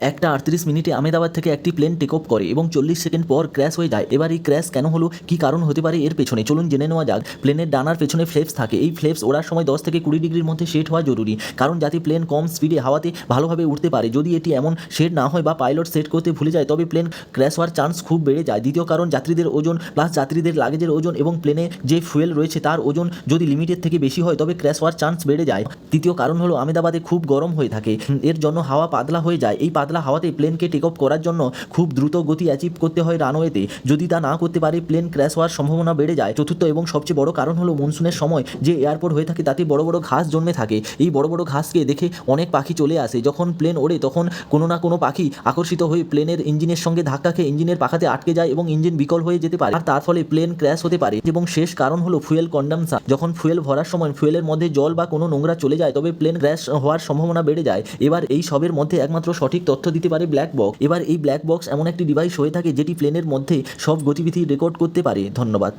একটা আটত্রিশ মিনিটে আমেদাবাদ থেকে একটি প্লেন টেক অফ করে এবং চল্লিশ সেকেন্ড পর ক্র্যাশ হয়ে যায়। এবার এই ক্র্যাশ কেন হলো? কি কারণ হতে পারে এর পেছনে? চলুন জেনে নেওয়া যাক। প্লেনের ডানার পেছনে ফ্লেপস থাকে। এই ফ্লেপস ওড়ার সময় দশ থেকে কুড়ি ডিগ্রির মধ্যে সেট হওয়া জরুরি। কারণ যাতে প্লেন কম স্পিডে হাওয়াতে ভালোভাবে উঠতে পারে। যদি এটি এমন সেট না হয় বা পাইলট সেট করতে ভুলে যায়, তবে প্লেন ক্র্যাশ হওয়ার চান্স খুব বেড়ে যায়। দ্বিতীয় কারণ, যাত্রীদের ওজন প্লাস যাত্রীদের লাগেজের ওজন এবং প্লেনে যে ফুয়েল রয়েছে তার ওজন যদি লিমিটের থেকে বেশি হয়, তবে ক্র্যাশ হওয়ার চান্স বেড়ে যায়। তৃতীয় কারণ হলো আমেদাবাদে খুব গরম হয়ে থাকে। এর জন্য হাওয়া পাতলা হয়ে যায়। এই পাতলা হাওয়াতে প্লেনকে টেক অফ করার জন্য খুব দ্রুত গতি অ্যাচিভ করতে হয় রানওয়েতে যদি তা না করতে পারে প্লেন ক্র্যাশ হওয়ার সম্ভাবনা বেড়ে যায়। চতুর্থ এবং সবচেয়ে বড় কারণ হলো মনসুনের সময় যে এয়ারপোর্ট হয়ে থাকে, তাতে বড় বড় ঘাস জন্মে থাকে। এই বড় বড় ঘাসকে দেখে অনেক পাখি চলে আসে। যখন প্লেন ওড়ে, তখন কোনো না কোনো পাখি আকর্ষিত হয়ে প্লেনের ইঞ্জিনের সঙ্গে ধাক্কা খেয়ে ইঞ্জিনের পাখাতে আটকে যায় এবং ইঞ্জিন বিকল হয়ে যেতে পারে। আর তার ফলে প্লেন ক্র্যাশ হতে পারে। এবং শেষ কারণ হলো ফুয়েল কন্ডামশন যখন ফুয়েল ভরার সময় ফুয়েলের মধ্যে জল বা কোনো নোংরা চলে যায়, তবে প্লেন ক্র্যাশ হওয়ার সম্ভাবনা বেড়ে যায়। এবার এই সবের মধ্যে একমাত্র সঠিক তথ্য দিতে পারে ব্ল্যাক বক্স এবার এই ব্ল্যাক বক্স এমন একটি ডিভাইস হয়ে থাকে যেটি প্লেনের মধ্যে সব গতিবিধি রেকর্ড করতে পারে। ধন্যবাদ।